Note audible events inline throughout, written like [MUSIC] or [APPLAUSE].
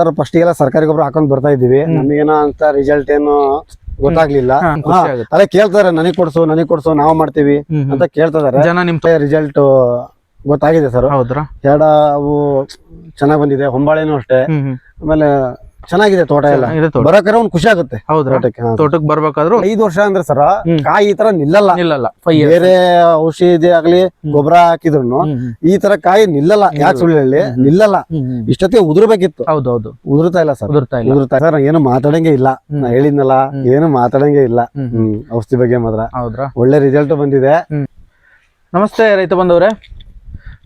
Sir first ಎಲ್ಲ ಸರ್ಕಾರಿ ಗೊಬ್ಬರ ಹಾಕೊಂಡ್ ಬರ್ತಾ ಇದೀವಿ ನಮಗೇನೋ ಅಂತ ರಿಸಲ್ಟ್ ಏನು ಗೊತ್ತಾಗ್ಲಿಲ್ಲ. ಅದೇ ಕೇಳ್ತಾರೆ ನನಗ್ ಕೊಡ್ಸು ನನಗ್ ಕೊಡ್ಸು ನಾವ್ ಮಾಡ್ತೀವಿ. ಅಂತ ಕೇಳ್ತಿದಾರೆ. ಜನ ನಿಮ್ ರಿಸಲ್ಟ್ ಗೊತ್ತಾಗಿದೆ ಸರ್. ಹೌದ್ರಾ? ಎರಡ ಅವು ಚೆನ್ನಾಗ್ ಬಂದಿದೆ ಹೊಂಬಾಳೆನೂ ಅಷ್ಟೇ. ಆಮೇಲೆ ಚೆನ್ನಾಗಿದೆ ತೋಟ ಎಲ್ಲ. ಇದೆ ತೋಟ. ಬರೋಕರ ಒಂದ್ ಖುಷಿ ಆಗುತ್ತೆ ಹೌದು ತೋಟಕ್ಕೆ ಹಾ. ಬರ್ಬೇಕಾದ್ರು ಐದು ವರ್ಷ ಅಂದ್ರೆ ಸರ ಕಾಯಿ ಈ ತರ ನಿಲ್ಲಲ್ಲ. ನಿಲ್ಲಲ್ಲ. ಫೈವ್ ಇಯರ್ಸ್ ಬೇರೆ ಔಷಧಿ ಆಗ್ಲಿ ಗೊಬ್ಬರ ಹಾಕಿದ್ರು ಈ ತರ ಕಾಯಿ ನಿಲ್ಲಲ್ಲ. ಯಾಕೆ ಸುಳ್ಳಿ ನಿಲ್ಲಲ್ಲ. ಇಷ್ಟೊತ್ತಿಗೆ ಉದುರ್ಬೇಕಿತ್ತು. ಹೌದೌದು. ಉದುರ್ತಾ ಇಲ್ಲ ಸರ್. ಉದುರ್ತಾ ಇಲ್ಲ. ಉದುರ್ತಾ ಸರ್ ಏನು ಮಾತಾಡಂಗೆ ಇಲ್ಲ. ನಾ ಹೇಳಿದ್ನಲ್ಲ. ಏನು ಮಾತಾಡಂಗೆ ಇಲ್ಲ. ಹ್ಮ್. ಹ್ಮ್. ಔಷಧಿ ಬಗ್ಗೆ ಮಾತ್ರ. ಹೌದ್ರಾ? ಒಳ್ಳೆ ರಿಸಲ್ಟ್ ಬಂದಿದೆ. ನಮಸ್ತೆ ರೈತ ಬಂದವ್ರೆ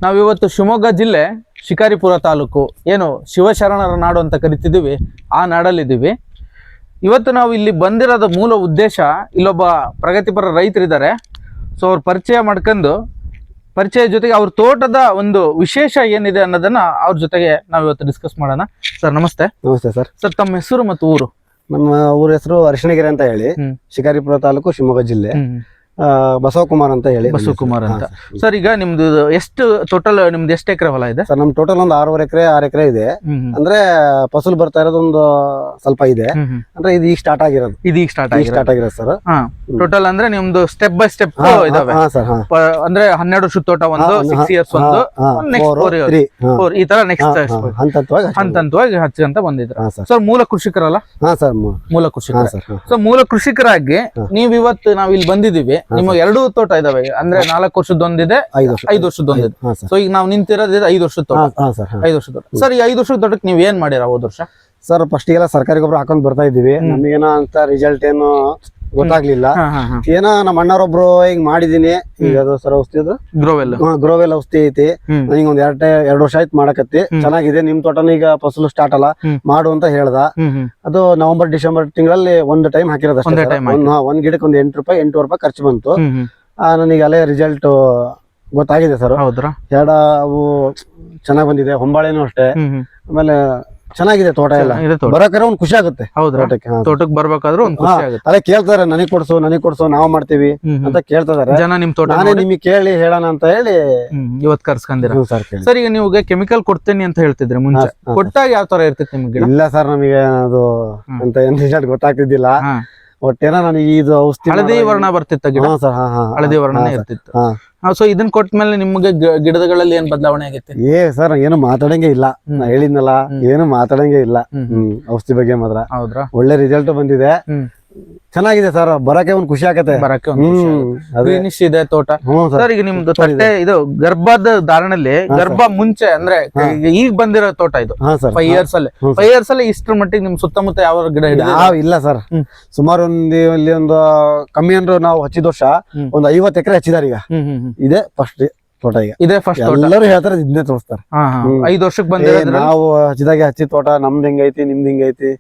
ನಾವಿವತ್ತು ಶಿವಮೊಗ್ಗ ಜಿಲ್ಲೆ ಶಿಕಾರಿಪುರ ತಾಲೂಕು ಏನು ಶಿವಶರಣರ ನಾಡು ಅಂತ ಕರಿತಿದ್ದೀವಿ ಆ ನಾಡಲ್ಲಿದ್ದೀವಿ. ಇವತ್ತು ನಾವು ಇಲ್ಲಿ ಬಂದಿರೋದ ಮೂಲ ಉದ್ದೇಶ ಇಲ್ಲೊಬ್ಬ ಪ್ರಗತಿಪರ ರೈತರಿದ್ದಾರೆ. ಸೊ ಅವ್ರು ಪರಿಚಯ ಮಾಡ್ಕೊಂಡು ಪರಿಚಯ ಜೊತೆಗೆ ಅವ್ರ ತೋಟದ ಒಂದು ವಿಶೇಷ ಏನಿದೆ ಅನ್ನೋದನ್ನ ಅವ್ರ ಜೊತೆಗೆ ನಾವು ಇವತ್ತು ಡಿಸ್ಕಸ್ ಮಾಡೋಣ. ಸರ್ ನಮಸ್ತೆ. ನಮಸ್ತೆ ಸರ್ ಸರ್ ತಮ್ಮ ಹೆಸರು ಮತ್ತು ಊರು? ನಮ್ಮ ಊರ ಹೆಸರು ಅರಿಶಿಣಗಿರಿ ಅಂತ ಹೇಳಿ. ಶಿಕಾರಿಪುರ ತಾಲೂಕು ಶಿವಮೊಗ್ಗ ಜಿಲ್ಲೆ. ಬಸವಕುಮಾರ್ ಅಂತ ಹೇಳಿ ಬಸವಕುಮಾರ್ ಅಂತ. ಸರ್. ಈಗ ನಿಮ್ದು ಎಷ್ಟು ಟೋಟಲ್ ನಿಮ್ದು ಎಷ್ಟು ಎಕರೆ ಹೊಲ ಇದೆ? ಸರ್ ನಮ್ ಟೋಟಲ್ ಒಂದು ಆರೂವರೆ ಎಕರೆ ಆರು ಎಕರೆ ಇದೆ. ಅಂದ್ರೆ ಫಸಲ್ ಬರ್ತಾ ಇರೋದು ಒಂದು ಸ್ವಲ್ಪ ಇದೆ. ಅಂದ್ರೆ ಇದು ಈಗ ಸ್ಟಾರ್ಟ್ ಆಗಿರೋದು. ಇದು ಈಗ ಸ್ಟಾರ್ಟ್ ಆಗಿ ಸ್ಟಾರ್ಟ್ ಆಗಿರೋದು ಸರ್. ಟೋಟಲ್ ಅಂದ್ರೆ ನಿಮ್ದು ಸ್ಟೆಪ್ ಬೈ ಸ್ಟೆಪ್ ಇದಾವೆ. ಅಂದ್ರೆ ಹನ್ನೆರಡು ವರ್ಷದ ತೋಟ ಒಂದು ಸಿಕ್ಸ್ ಇಯರ್ಸ್ ಒಂದು ನೆಕ್ಸ್ಟ್ ಈ ತರ ನೆಕ್ಸ್ಟ್ ಹಂತ ಹಂತವಾಗಿ ಹಂತವಾಗಿ ಹಚ್ಚಂತ ಬಂದಿದ್ರು. ಸರ್. ಸರ್ ಮೂಲ ಕೃಷಿಕರಲ್ಲ? ಹಾ ಸರ್ ಮೂಲ ಕೃಷಿಕರ. ಸರ್ ಸೊ ಮೂಲ ಕೃಷಿಕರಾಗಿ ನೀವ್ ಇವತ್ತು ನಾವ್ ಇಲ್ಲಿ ಬಂದಿದೀವಿ ನಿಮ್ಮ ಎರಡು ತೋಟ ಇದಾವೆ. ಅಂದ್ರೆ ನಾಲ್ಕು ವರ್ಷದೊಂದಿದೆ ಐದು ವರ್ಷದೊಂದಿದೆ ಸೊ ಈಗ ನಾವು ನಿಂತಿರೋದಿದೆ ಐದು ವರ್ಷದ ತೋಟ. ಐದು ವರ್ಷದ ತೋಟ. ಸರ್ ಈ ಐದು ವರ್ಷದ ತೋಟಕ್ಕೆ ನೀವ್ ಏನ್ ಮಾಡಿರ ಹೋದ ವರ್ಷ? ಸರ್ ಫಸ್ಟ್ ಎಲ್ಲ ಸರ್ಕಾರಿ ಗೊಬ್ಬರ ಹಾಕೊಂಡ್ ಬರ್ತಾ ಇದ್ದೀವಿ. ಏನೋ ಅಂತ ರಿಸಲ್ಟ್ ಏನು ಗೊತ್ತಾಗ್ಲಿಲ್ಲ. ಏನೋ ನಮ್ಮ ಅಣ್ಣರೊಬ್ರು ಹಿಂಗ್ ಮಾಡಿದೀನಿ. ಈಗ ಅದು ಸರ್ ಔಷಧಿ ಅದು. ಗ್ರೋವೆಲ್ ಗ್ರೋವೆಲ್ ಔಷಧಿ ಐತಿ. ಹಿಂಗ್ ಒಂದ್ ಎರಡ್ ಎರಡ್ ವರ್ಷ ಆಯ್ತು ಮಾಡಕತ್ತಿ. ಚೆನ್ನಾಗಿದೆ ನಿಮ್ ತೋಟನ ಈಗ ಫಸಲು ಸ್ಟಾರ್ಟ್ ಅಲ್ಲ. ಮಾಡು ಅಂತ ಹೇಳ್ದ. ಅದು ನವೆಂಬರ್ ಡಿಸೆಂಬರ್ ತಿಂಗಳಲ್ಲಿ ಒಂದ್ ಟೈಮ್ ಹಾಕಿರೋದು ಒಂದೇ ಅಷ್ಟೇ ಗಿಡಕ್ಕೆ ಒಂದ್ ಎಂಟು ರೂಪಾಯಿ ಎಂಟು ರೂಪಾಯಿ ಖರ್ಚು ಬಂತು. ನನಗೆ ಅಲ್ಲೇ ರಿಸಲ್ಟ್ ಗೊತ್ತಾಗಿದೆ ಸರ್. ಹೌದ್ರಾ? ಎರಡ ಅವು ಚೆನ್ನಾಗ್ ಬಂದಿದೆ ಹೊಂಬಾಳೆನೂ ಅಷ್ಟೇ. ಆಮೇಲೆ ಚೆನ್ನಾಗಿದೆ ತೋಟ ಎಲ್ಲ. ಇದೆ ತೋಟ. ಬರೋಕರ ಒಂದ್ ಖುಷಿ ಆಗುತ್ತೆ ಹೌದ್ರಾ? ತೋಟಕ್ಕೆ ಹಾ. ತೋಟಕ್ಕೆ ಬರ್ಬೇಕಾದ್ರೂ ಒಂದ್ ಖುಷಿ ಆಗುತ್ತೆ. ಅದೇ ಕೇಳ್ತಾರೆ ನನಗ್ ಕೊಡ್ಸು ನನಗ್ ಕೊಡ್ಸು ನಾವ್ ಮಾಡ್ತೀವಿ ಹ್ಮ್ ಹ್ಮ್. ಅಂತ ಕೇಳ್ತಿದಾರೆ. ಜನ ನಿಮ್ ತೋಟ ನಾನೇ ನೋಡಿ. ನಿಮಗೆ ಕೇಳಿ ಹೇಳೋಣ ಅಂತ ಹೇಳಿ ಹ್ಮ್, ಇವತ್ ಕರ್ಸ್ಕೊಂಡಿರ ಹ್ಮ್ ಸರ್ ಕೇಳಿ. ಸರ್ ಈಗ ನೀವು ಕೆಮಿಕಲ್ ಕೊಡ್ತೇನೆ ಅಂತ ಹೇಳ್ತಿದ್ರೆ ಮುಂಚೆ. ಹಾ, ಹಾ. ಕೊಟ್ಟಾಗ ಯಾವ ತರ ಇರ್ತೈತೆ ನಿಮ್ಗೆ ಗಿಡ? ಇಲ್ಲ ಸರ್ ನಮಗೆ ಅದು ಅಂತ ಏನ್ ರಿಸಲ್ಟ್ ಗೊತ್ತಾಗ್ತಿದ್ದಿಲ್ಲ. ಹಾ. ಒಟ್ಟೇನ ನನಗೆ ಇದು ಔಷಧಿ ಹಳದಿ ವರ್ಣ ಬರ್ತಿತ್ತ ಗಿಡ. ಹಾ ಸರ್ ಹಾ ಹಾ ಹಳದಿ ವರ್ಣನೇ ಹಾ, ಇರ್ತಿತ್ತು. ಹಾ. ಸೊ ಇದನ್ನ ಕೊಟ್ಮೇಲೆ ನಿಮ್ಗೆ ಗಿ- ಗಿಡಗಳಲ್ಲಿ ಏನ್ ಬದಲಾವಣೆ ಆಗೈತೆ? ಏ ಸರ್ ಏನು ಮಾತಾಡಂಗೆ ಇಲ್ಲ. ನಾ ಹೇಳಿದ್ನಲ್ಲ ಏನು ಮಾತಾಡಂಗೆ ಇಲ್ಲ. ಹ್ಮ್. ಹ್ಮ್ ಔಷಧಿ ಬಗ್ಗೆ ಮಾತ್ರ. ಹೌದ್ರಾ? ಒಳ್ಳೆ ರಿಸಲ್ಟ್ ಬಂದಿದೆ. ಹ್ಮ್. ಚೆನ್ನಾಗಿದೆ ಸರ್ ಬರಕ್ಕೆ ಒಂದ್ ಖುಷಿ ಆಗತ್ತೆ. ಬರಕ್ಕೆ ಗ್ರೀನಿಶ್ ಇದೆ ತೋಟ. ಸರ್. ಈಗ ನಿಮ್ದು ತಟ್ಟೆ ಇದು. ಗರ್ಭದ ಧಾರಣಲ್ಲಿ ಗರ್ಭ ಮುಂಚೆ ಅಂದ್ರೆ ಈಗ ಬಂದಿರೋ ತೋಟ ಇದು. ಫೈವ್ ಇಯರ್ಸ್ ಅಲ್ಲಿ. ಫೈವ್ ಇಯರ್ಸ್ ಅಲ್ಲಿ ಇಷ್ಟ್ರ ಮಟ್ಟಿಗೆ ನಿಮ್ ಸುತ್ತಮುತ್ತ ಯಾವ ಗಿಡ ಇದೆ? ಯಾವ ಇಲ್ಲ ಸರ್. ಸುಮಾರು ಒಂದು ಇಲ್ಲಿ ಒಂದು ಕಮ್ಮಿ ಅಂದ್ರೆ ನಾವು ಹಚ್ಚಿದ ವರ್ಷ. ಒಂದ್ ಐವತ್ತು ಎಕರೆ ಹಚ್ಚಿದಾರೆ ಈಗ. ಇದೆ ಫಸ್ಟ್ ತೋಟ ಈಗ. ಇದೇ ಫಸ್ಟ್ ತೋಟ. ಎಲ್ಲರೂ ಹೇಳ್ತಾರೆ ಇದನ್ನೇ ತೋರಿಸ್ತಾರೆ. ಐದು ವರ್ಷಕ್ಕೆ ಬಂದ ನಾವು ಹಚ್ಚಿದಾಗ ಹಚ್ಚಿ ತೋಟ ನಮ್ದು ಹೆಂಗೈತಿ ನಿಮ್ದು ಹೆಂಗೈತಿ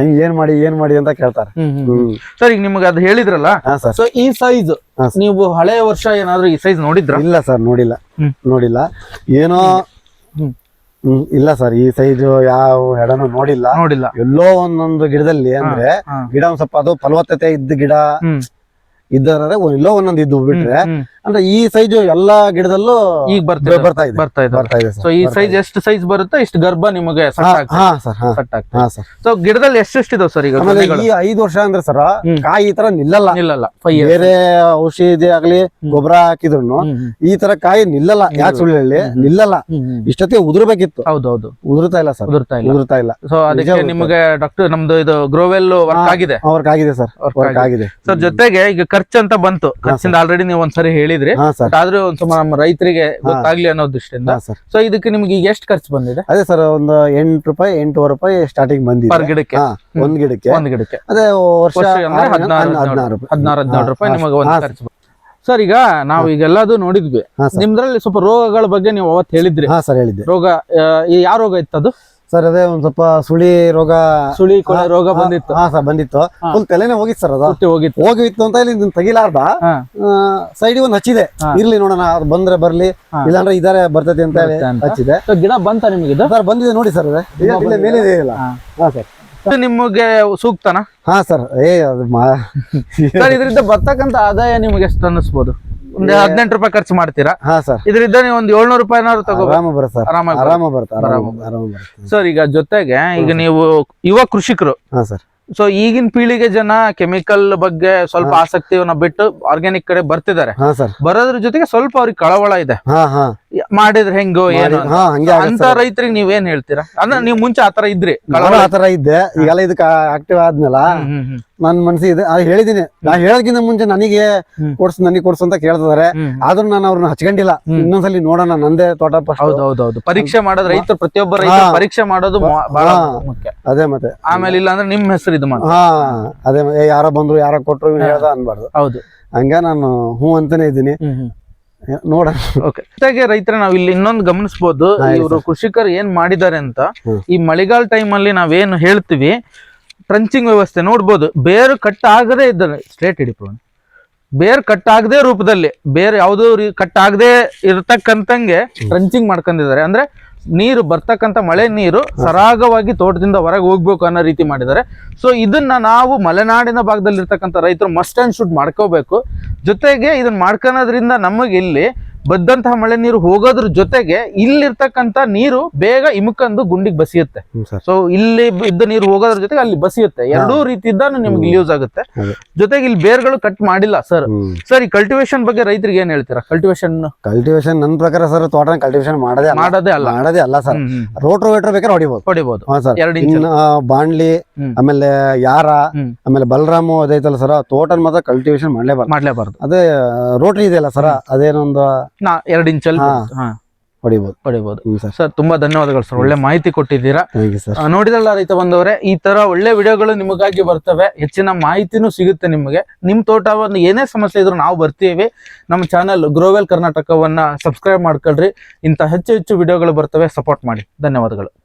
ಹೆಂಗ್ ಏನ್ ಮಾಡಿ ಏನ್ ಮಾಡಿ ಅಂತ ಕೇಳ್ತಾರೆ. ಸರ್ ಈಗ ನಿಮ್ಗೆ ಅದು ಹೇಳಿದ್ರಲ್ಲ? ಸೊ ಈ ಸೈಜ್ ನೀವು ಹಳೆ ವರ್ಷ ಏನಾದ್ರು ಈ ಸೈಜ್ ನೋಡಿದ್ರ? ಇಲ್ಲ ಸರ್ ನೋಡಿಲ್ಲ. ನೋಡಿಲ್ಲ. ಏನೋ ಇಲ್ಲ ಸರ್ ಈ ಸೈಜ್ ಯಾವ ಎಡನು ನೋಡಿಲ್ಲ. ನೋಡಿಲ್ಲ. ಎಲ್ಲೋ ಒಂದೊಂದು ಗಿಡದಲ್ಲಿ ಅಂದ್ರೆ. ಗಿಡ ಒಂದ್ ಸ್ವಲ್ಪ ಅದು ಫಲವತ್ತತೆ ಇದ್ದ ಗಿಡ ಇದ್ದರೆ ಇಲ್ಲೋ ಒಂದೊಂದು ಇದ್ದು ಬಿಟ್ರೆ. ಅಂದ್ರೆ ಈ ಸೈಜ್ ಎಲ್ಲಾ ಗಿಡದಲ್ಲೂ ಈಗ ಬರ್ತಿದೆ. ಬರ್ತಾ ಇದೆ. ಬರ್ತಾ ಇದೆ ಬರ್ತಾ ಇದೆ ಸೊ ಈ ಸೈಜ್ ಎಷ್ಟು ಸೈಜ್ ಬರುತ್ತೆ ಇಷ್ಟು ಗರ್ಭ ನಿಮಗೆ ಸೊ ಗಿಡದಲ್ಲಿ ಎಷ್ಟೆಷ್ಟು ಇದಾವೆ ಸರ್ ಈಗ ಈ ಐದು ವರ್ಷ ಅಂದ್ರೆ ಸರ್ ಕಾಯಿ ಈ ತರ ನಿಲ್ಲಲ್ಲ. ನಿಲ್ಲಲ್ಲ. ಬೇರೆ ಔಷಧಿ ಆಗ್ಲಿ ಗೊಬ್ಬರ ಹಾಕಿದ್ರು ಈ ತರ ಕಾಯಿ ನಿಲ್ಲಲ್ಲ. ಯಾಕೆ ಸುಳ್ಳಿ ನಿಲ್ಲಲ್ಲ. ಇಷ್ಟೊತ್ತಿಗೆ ಉದುರ್ಬೇಕಿತ್ತು. ಹೌದೌದು. ಉದುರ್ತಾ ಇಲ್ಲ ಸರ್. ಉದುರ್ತಾ ಇಲ್ಲ. ಉದುರ್ತಾ ಇಲ್ಲ. ಸೊ ಅದಕ್ಕೆ ನಿಮಗೆ ಡಾಕ್ಟರ್ ನಮ್ದು ಇದು ಗ್ರೋವೆಲ್ ವರ್ಕ್ ಆಗಿದೆ. ವರ್ಕ್ ಆಗಿದೆ ಸರ್. ವರ್ಕ್ ಆಗಿದೆ. ಸರ್ ಜೊತೆಗೆ ಈಗ ಖರ್ಚು ಅಂತ ಬಂತು. ಖರ್ಚಿಂದ ಆಲ್ರೆಡಿ ನೀವು ಒಂದ್ಸರಿ ಹೇಳಿದ್ರಿ. ಆದ್ರೆ ಒಂದ್ ಸ್ವಲ್ಪ ನಮ್ಮ ರೈತರಿಗೆ ಗೊತ್ತಾಗ್ಲಿ ಅನ್ನೋ ದೃಷ್ಟಿಯಿಂದ. ಸೊ ಇದಕ್ಕೆ ನಿಮ್ಗೆ ಈಗ ಎಷ್ಟು ಖರ್ಚು ಬಂದಿದೆ? ಅದೇ ಸರ್ ಒಂದು ಎಂಟು ರೂಪಾಯಿ ಎಂಟೂವರೆ ರೂಪಾಯಿ ಸ್ಟಾರ್ಟಿಂಗ್ ಪರ್ ಬಂದಿದೆ ಗಿಡಕ್ಕೆ. ಒಂದ್ ಗಿಡಕ್ಕೆ. ಒಂದ್ ಗಿಡಕ್ಕೆ. ಅದೇ ವರ್ಷ ಹದಿನಾರು ಹದಿನಾರು ರೂಪಾಯಿ. ಹದಿನಾರು ಹದಿನಾರು ರೂಪಾಯಿ ನಿಮಗೆ ಒಂದು ಖರ್ಚು ಸರ್ ಈಗ ನಾವು ಈಗೆಲ್ಲದು ನೋಡಿದ್ವಿ. ನಿಮ್ದ್ರಲ್ಲಿ ಸ್ವಲ್ಪ ರೋಗಗಳ ಬಗ್ಗೆ ನೀವು ಅವತ್ತು ಹೇಳಿದ್ರಿ. ಹಾ ಸರ್ ಹೇಳಿದ್ರಿ ರೋಗ ಯಾವ ರೋಗ ಇತ್ತು ಅದು ಸರ್ ಅದೇ ಒಂದ್ ಸ್ವಲ್ಪ ಸುಳಿ ರೋಗ ಸುಳಿ ಕೊಳೆ ರೋಗ ಬಂದಿತ್ತು. ಹಾ ಸರ್ ಬಂದಿತ್ತು. ಫುಲ್ ತಲೆನೇ ಹೋಗಿತ್ತು ಸರ್ ಅದು. ಹೋಗಿತ್ತು. ಹೋಗಿತ್ತು ಅಂತ ಇಲ್ಲಿ ತಗಿಲಾರ್ದ. ಸೈಡ್ ಒಂದ್ ಹಚ್ಚಿದೆ. ಇರ್ಲಿ ನೋಡೋಣ ಅದು ಬಂದ್ರೆ ಬರ್ಲಿ. ಇಲ್ಲಾಂದ್ರೆ ಇದಾರೆ ಬರ್ತೈತಿ ಅಂತ ಹೇಳಿ ಅಂತ. ಹಚ್ಚಿದೆ. ಗಿಡ ಬಂತ ನಿಮಗೆ ಇದು? ಸರ್ ಬಂದಿದೆ ನೋಡಿ ಸರ್ ಅದೇ. ಇಲ್ಲೇ ಮೇಲೆ ಇದೆ ಇಲ್ಲ. ಹಾ. ಸರ್. ನಿಮಗೆ ಸೂಕ್ತನಾ? ಹಾ ಸರ್. ಏ ಅದು [LAUGHS] ಇದರಿಂದ ಬರ್ತಕ್ಕಂತ ಆದಾಯ ನಿಮ್ಗೆ ಎಷ್ಟು ಅನ್ನಿಸ್ಬೋದು? ಒಂದು ಹದಿನೆಂಟು ರೂಪಾಯಿ ಖರ್ಚು ಮಾಡ್ತೀರಾ? ಹಾ ಸರ್. ಇದ್ರಿಂದ ನೀವು ಒಂದು ಏಳ್ನೂರು ರೂಪಾಯಿನಾದ್ರು ತಗೋ ಆರಾಮ ಬರುತ್ತೆ ಸರ್. ಆರಾಮಾಗಿ ಆರಾಮ ಬರುತ್ತೆ. ಆರಾಮ ಆರಾಮ ಆರಾಮ ಬರುತ್ತೆ. ಸರ್ ಈಗ ಜೊತೆಗೆ ಈಗ ನೀವು ಯುವ ಕೃಷಿಕರು. ಹಾ ಸರ್. ಸೊ ಈಗಿನ ಪೀಳಿಗೆ ಜನ ಕೆಮಿಕಲ್ ಬಗ್ಗೆ ಸ್ವಲ್ಪ ಆಸಕ್ತಿ ಬಿಟ್ಟು ಆರ್ಗ್ಯಾನಿಕ್ ಕಡೆ ಬರ್ತಿದ್ದಾರೆ. ಹಾ ಸರ್. ಬರೋದ್ರ ಜೊತೆಗೆ ಸ್ವಲ್ಪ ಅವ್ರಿಗೆ ಕಳವಳ ಇದೆ. ಹಾ ಹಾ. ಮಾಡಿದ್ರೆ ಹೆಂಗೋ ಏನು ಅಂತ. ಹಾ ಹಂಗೆ ಆಗತ್ತೆ ಅಂತ ರೈತರಿಗೆ ನೀವೇನ್ ಹೇಳ್ತೀರಾ? ಅಂದ್ರೆ ನೀವು ಮುಂಚೆ ಆತರ ಇದ್ರಿ ನಾನು ಆ ತರ ಇದ್ದೆ. ಈಗೆಲ್ಲ ಇದಕ್ಕೆ ಆಕ್ಟಿವ್ ಆದ್ಮೇಲೆ ಹ್ಮ್, ಹ್ಮ್, ಹ್ಮ್. ನನ್ ಮನ್ಸಿಗೆ ಆ ಹೇಳಿದೀನಿ. ನಾ ಹೇಳೋದ್ಕಿಂತ ಮುಂಚೆ ನನಗೆ ಕೊಡ್ಸ್ ನನಗೆ ಕೊಡ್ಸು ಅಂತ ಕೇಳ್ತಿದಾರೆ. ಆದ್ರೂ ನಾನು ಅವ್ರನ್ನ ಹಚ್ಕೊಂಡಿಲ್ಲ. ಇನ್ನೊಂದ್ಸಲಿ ನೋಡೋಣ ನಂದೇ ತೋಟ ಫಸ್ಟ್ ಹೌದು ಹೌದು ಹೌದು ಪರೀಕ್ಷೆ ಮಾಡೋದು ರೈತರು ಪ್ರತಿಯೊಬ್ಬ ರೈತ ಪರೀಕ್ಷೆ ಮಾಡೋದು ಬಹಳ ಮುಖ್ಯ. ಅದೇ ಮತ್ತೆ. ಆಮೇಲೆ ಇಲ್ಲ ಅಂದ್ರೆ ನಿಮ್ ಹೆಸರು ಇದು ಮಾಡ ಹಾ. ಅದೇ ಯಾರ ಬಂದ್ರು ಯಾರೋ ಕೊಟ್ರು ಹೇಳ್ದ ಅನ್ಬಾರ್ದು. ಹೌದು. ಹಂಗ ನಾನು ಹ್ಞೂ ಅಂತಾನೆ ಇದ್ದೀನಿ. ನೋಡಿ ಜೊತೆಗೆ ರೈತರ ನಾವ್ ಇಲ್ಲಿ ಇನ್ನೊಂದು ಗಮನಿಸಬಹುದು ಇವರು ಕೃಷಿಕರು ಏನ್ ಮಾಡಿದ್ದಾರೆ ಅಂತ. ಈ ಮಳೆಗಾಲ ಟೈಮ್ ಅಲ್ಲಿ ನಾವೇನು ಹೇಳ್ತೀವಿ ಟ್ರಂಚಿಂಗ್ ವ್ಯವಸ್ಥೆ ನೋಡ್ಬೋದು. ಬೇರು ಕಟ್ ಆಗದೆ ಇದ್ದಾರೆ ಸ್ಟ್ರೇಟ್ ಹಿಡಿಪೋಣ ಬೇರು ಕಟ್ ಆಗದೆ ರೂಪದಲ್ಲಿ ಬೇರೆ ಯಾವುದೋ ಕಟ್ ಆಗದೆ ಇರತಕ್ಕಂತಂಗೆ ಟ್ರಂಚಿಂಗ್ ಮಾಡ್ಕೊಂಡಿದ್ದಾರೆ. ಅಂದ್ರೆ ನೀರು ಬರ್ತಕ್ಕಂಥ ಮಳೆ ನೀರು ಸರಾಗವಾಗಿ ತೋಟದಿಂದ ಹೊರಗೆ ಹೋಗ್ಬೇಕು ಅನ್ನೋ ರೀತಿ ಮಾಡಿದ್ದಾರೆ. ಸೊ ಇದನ್ನ ನಾವು ಮಲೆನಾಡಿನ ಭಾಗದಲ್ಲಿ ಇರ್ತಕ್ಕಂಥ ರೈತರು ಮಸ್ಟ್ ಅಂಡ್ ಶುಡ್ ಮಾಡ್ಕೋಬೇಕು. ಜೊತೆಗೆ ಇದನ್ನ ಮಾಡ್ಕೊಳೋದ್ರಿಂದ ನಮಗೆ ಇಲ್ಲಿ ಬದ್ದಂತಹ ಮಳೆ ನೀರು ಹೋಗೋದ್ರ ಜೊತೆಗೆ ಇಲ್ಲಿರ್ತಕ್ಕಂಥ ನೀರು ಬೇಗ ಇಮುಕಂದು ಗುಂಡಿಗೆ ಬಸಿಯುತ್ತೆ. ಸೊ ಇಲ್ಲಿ ಇದ್ದ ನೀರು ಹೋಗೋದ್ರ ಜೊತೆಗೆ ಅಲ್ಲಿ ಬಸಿಯುತ್ತೆ. ಎರಡೂ ರೀತಿಯಿಂದ ನಿಮ್ಗೆ ಯೂಸ್ ಆಗುತ್ತೆ. ಜೊತೆಗೆ ಇಲ್ಲಿ ಬೇರ್ಗಳು ಕಟ್ ಮಾಡಿಲ್ಲ ಸರ್. ಸರ್ ಈ ಕಲ್ಟಿವೇಶನ್ ಬಗ್ಗೆ ರೈತರಿಗೆ ಏನ್ ಹೇಳ್ತೀರಾ? ಕಲ್ಟಿವೇಶನ್ ಕಲ್ಟಿವೇಶನ್ ನನ್ನ ಪ್ರಕಾರ ಸರ್ ತೋಟ ಕಲ್ಟಿವೇಶನ್ ಮಾಡದೇ ಮಾಡೋದೇ ಅಲ್ಲ. ಮಾಡದೇ ಅಲ್ಲ ಸರ್. ರೋಟರ್ ವೇಟ್ರ್ ಬೇಕಾದ್ರೆ ಹೊಡಿಬಹುದು ಹೊಡಿಬಹುದು ಬಾಣ್ಲಿ ಆಮೇಲೆ ಯಾರ ಆಮೇಲೆ ಬಲರಾಮು ಅದೈತಲ್ಲ ಸರ್ ತೋಟನ ಮಾತ್ರ ಕಲ್ಟಿವೇಶನ್ ಮಾಡ್ಲೇಬಾರ್ದು. ಮಾಡ್ಲೇಬಾರ್ದು. ಅದೇ ರೋಟ್ರಿ ಇದೆಯಲ್ಲ ಸರ್ ಅದೇನೊಂದು ನಾ ಎರಡು ಇಂಚಲ್ಲಿ ಹಾ. ಹಾ. ಹೊಡಿಬೋದು ಹೊಡಿಬಹುದು ಹ್ಮ್ ಸರ್. ಸರ್ ತುಂಬಾ ಧನ್ಯವಾದಗಳು ಸರ್. ಒಳ್ಳೆ ಮಾಹಿತಿ ಕೊಟ್ಟಿದ್ದೀರಾ. Thank sir. ಆ, ನೋಡಿದಲ್ಲ ರೈತ ಬಂದವರೇ ಈ ತರ ಒಳ್ಳೆ ವಿಡಿಯೋಗಳು ನಿಮಗಾಗಿ ಬರ್ತವೆ. ಹೆಚ್ಚಿನ ಮಾಹಿತಿನೂ ಸಿಗುತ್ತೆ ನಿಮಗೆ. ನಿಮ್ ತೋಟ ಒಂದು ಏನೇ ಸಮಸ್ಯೆ ಇದ್ರೂ ನಾವು ಬರ್ತೀವಿ. ನಮ್ಮ ಚಾನಲ್ ಗ್ರೋವೆಲ್ ಕರ್ನಾಟಕವನ್ನ ಸಬ್ಸ್ಕ್ರೈಬ್ ಮಾಡ್ಕೊಳ್ರಿ. ಇಂತ ಹೆಚ್ಚು ಹೆಚ್ಚು ವಿಡಿಯೋಗಳು ಬರ್ತವೆ. ಸಪೋರ್ಟ್ ಮಾಡಿ. ಧನ್ಯವಾದಗಳು.